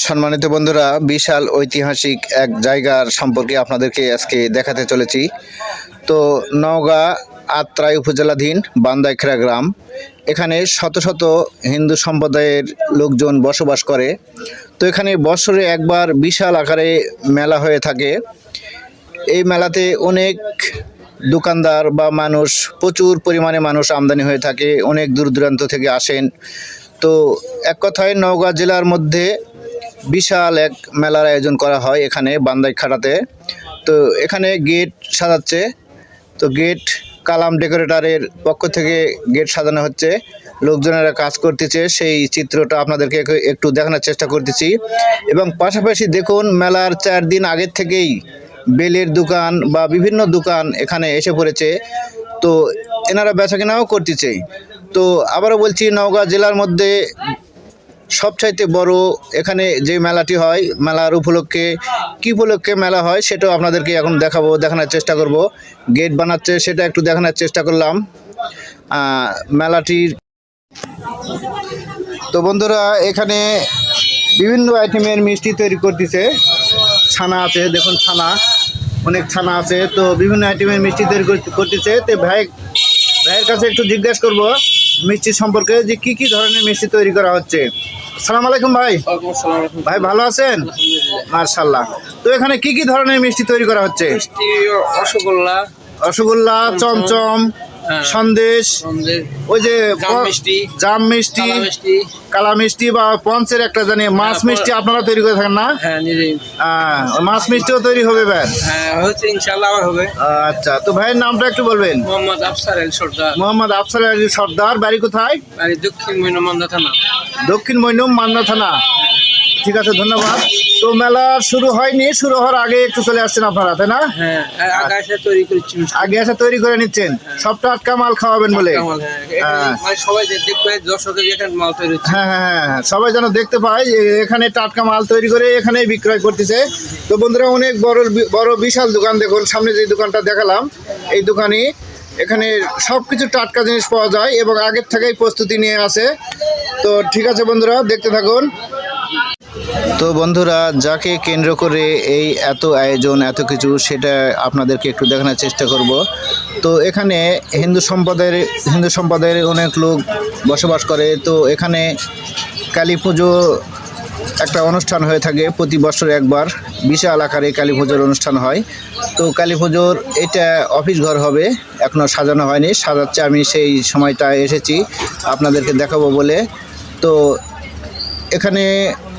সম্মানিত বন্ধুরা, বিশাল ঐতিহাসিক এক জায়গার সম্পর্কে আপনাদেরকে আজকে দেখাতে চলেছি। তো নওগাঁ আত্রাই উপজেলাধীন বান্দাইখরা গ্রাম। এখানে শত শত হিন্দু সম্প্রদায়ের লোকজন বসবাস করে। তো এখানে বছরে একবার বিশাল আকারে মেলা হয়ে থাকে। এই মেলাতে অনেক দোকানদার বা মানুষ, প্রচুর পরিমাণে মানুষ আমদানি হয়ে থাকে, অনেক দূর দূরান্ত থেকে আসেন। তো এক কথায় নওগাঁ জেলার মধ্যে বিশাল এক মেলার আয়োজন করা হয় এখানে বান্দাইখাটাতে। তো এখানে গেট সাজাচ্ছে। তো গেট কালাম ডেকোরেটরের পক্ষ থেকে গেট সাজানো হচ্ছে। লোকজনেরা কাজ করতেছে। সেই চিত্রটা আপনাদেরকে একটু- দেখানোর চেষ্টা করতেছি। এবং পাশাপাশি দেখুন মেলার চার দিন আগের থেকেই বেলের দোকান বা বিভিন্ন দোকান এখানে এসে পড়েছে। তো এনারা বেচা কেনাও করতেছে। তো আবারও বলছি, নওগাঁ জেলার মধ্যে সবচাইতে বড় এখানে যে মেলাটি হয়, মেলার উপলক্ষে কী উপলক্ষে মেলা হয় সেটাও আপনাদেরকে এখন দেখাবো, দেখানোর চেষ্টা করব। গেট বানাচ্ছে সেটা একটু দেখানোর চেষ্টা করলাম। মেলাটির তো বন্ধুরা, এখানে বিভিন্ন আইটেমের মিষ্টি তৈরি করতেছে। ছানা আছে, দেখুন ছানা, অনেক ছানা আছে। তো বিভিন্ন আইটেমের মিষ্টি তৈরি করতে- করতেছে। তো ভাই ভাইয়ের কাছে একটু জিজ্ঞেস করব মিষ্টি সম্পর্কে যে কি কি ধরনের মিষ্টি তৈরি করা হচ্ছে? সালাম আলাইকুম ভাই। ভাই ভালো আছেন? মার্শাল্লাহ তো এখানে কি কি ধরনের মিষ্টি তৈরি করা হচ্ছে? রসগোল্লা রসগোল্লা চমচম। সন্দেশ সন্দেশ ওই যে জাম মিষ্টি, জাম মিষ্টি কালা মিষ্টি। বা পঞ্চের একটা জানি মাছ হ্যাঁ, মিষ্টি আপনারা তৈরি করে থাকেন না? হ্যাঁ মাছ মিষ্টিও তৈরি হবে ভাই হ্যাঁ হচ্ছে ইনশাল্লাহ হবে। আচ্ছা তো ভাইয়ের নামটা একটু বলবেন? মোহাম্মদ আফসার এল সর্দার। মোহাম্মদ আফসার আলী সর্দার বাড়ি কোথায়? দক্ষিণ মৈনমন্দা থানা। দক্ষিণ মৈনম মান্না থানা। ঠিক আছে ধন্যবাদ। তো মেলা শুরু হয়নি শুরু হওয়ার আগে একটু চলে আসছেন আপনারা তাই না? হ্যাঁ। আগে এসে তৈরি করে নিচ্ছেন সব। টাটকা মাল খাওয়াবেন বলে? হ্যাঁ। হ্যাঁ। মানে সবাই এখানে হ্যাঁ হ্যাঁ হ্যাঁ হ্যাঁ, সবাই যেন দেখতে পায় এখানে টাটকা মাল তৈরি করে এখানেই বিক্রয় করতেছে। তো বন্ধুরা অনেক বড় বড় বিশাল দোকান দেখুন সামনে যে দোকানটা দেখালাম এই দোকানে এখানে সব কিছু টাটকা জিনিস পাওয়া যায় এবং আগের থেকেই প্রস্তুতি নিয়ে আসে। তো ঠিক আছে বন্ধুরা দেখতে থাকুন। তো বন্ধুরা, যাকে কেন্দ্র করে এই এত আয়োজন, এত কিছু, সেটা আপনাদেরকে একটু দেখানোর চেষ্টা করব। তো এখানে হিন্দু সম্প্রদায়ের হিন্দু সম্প্রদায়ের অনেক লোক বসবাস করে। তো এখানে কালী পুজো একটা অনুষ্ঠান হয়ে থাকে প্রতি বছর একবার। বিশাল আকারে কালী পুজোর অনুষ্ঠান হয়। তো কালী পুজোর এটা অফিস ঘর হবে এখনও সাজানো হয়নি। সাজাচ্ছে আমি সেই সময়টা এসেছি, আপনাদেরকে দেখাবো বলে। তো এখানে